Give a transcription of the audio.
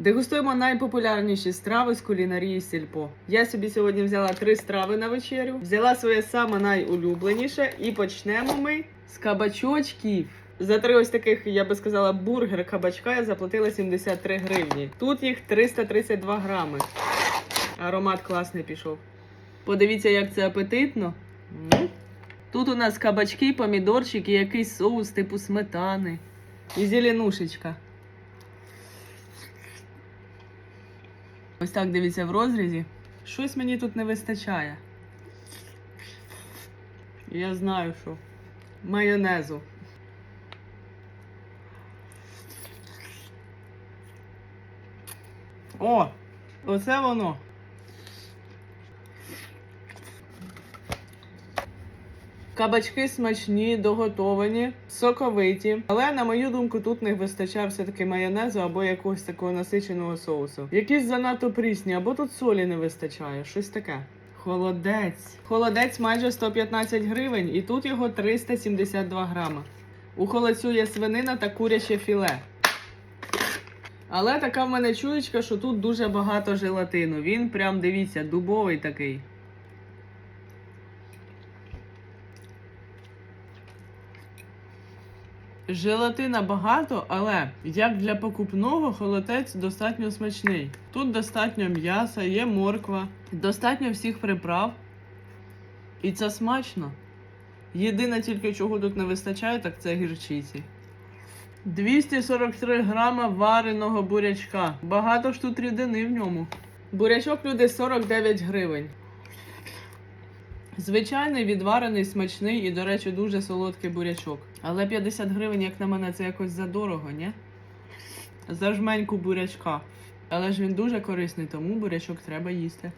Дегустуємо найпопулярніші страви з кулінарії сільпо. Я собі сьогодні взяла три страви на вечерю. Взяла своє саме найулюбленіше і почнемо ми з кабачочків. За три ось таких, я би сказала, бургер кабачка я заплатила 73 гривні. Тут їх 332 грами. Аромат класний пішов. Подивіться, як це апетитно. Тут у нас кабачки, помідорчики, якийсь соус типу сметани. І зеленушечка. Ось так дивіться в розрізі. Щось мені тут не вистачає. Я знаю, що. Майонезу. О! Оце воно. Кабачки смачні, доготовані, соковиті. Але, на мою думку, тут не вистачає все-таки майонезу або якогось такого насиченого соусу. Якісь занадто прісні, або тут солі не вистачає, щось таке. Холодець. Холодець майже 115 гривень, і тут його 372 грама. У холодцю є свинина та куряче філе. Але така в мене чуєчка, що тут дуже багато желатину. Він прям дивіться, дубовий такий. Желатина багато, але як для покупного холодець достатньо смачний. Тут достатньо м'яса, є морква, достатньо всіх приправ. І це смачно. Єдине тільки чого тут не вистачає, так це гірчиці. 243 грама вареного бурячка. Багато ж тут рідини в ньому. Бурячок люди 49 гривень. Звичайний відварений, смачний і, до речі, дуже солодкий бурячок. Але 50 гривень, як на мене, це якось задорого, ні? За жменьку бурячка. Але ж він дуже корисний, тому бурячок треба їсти.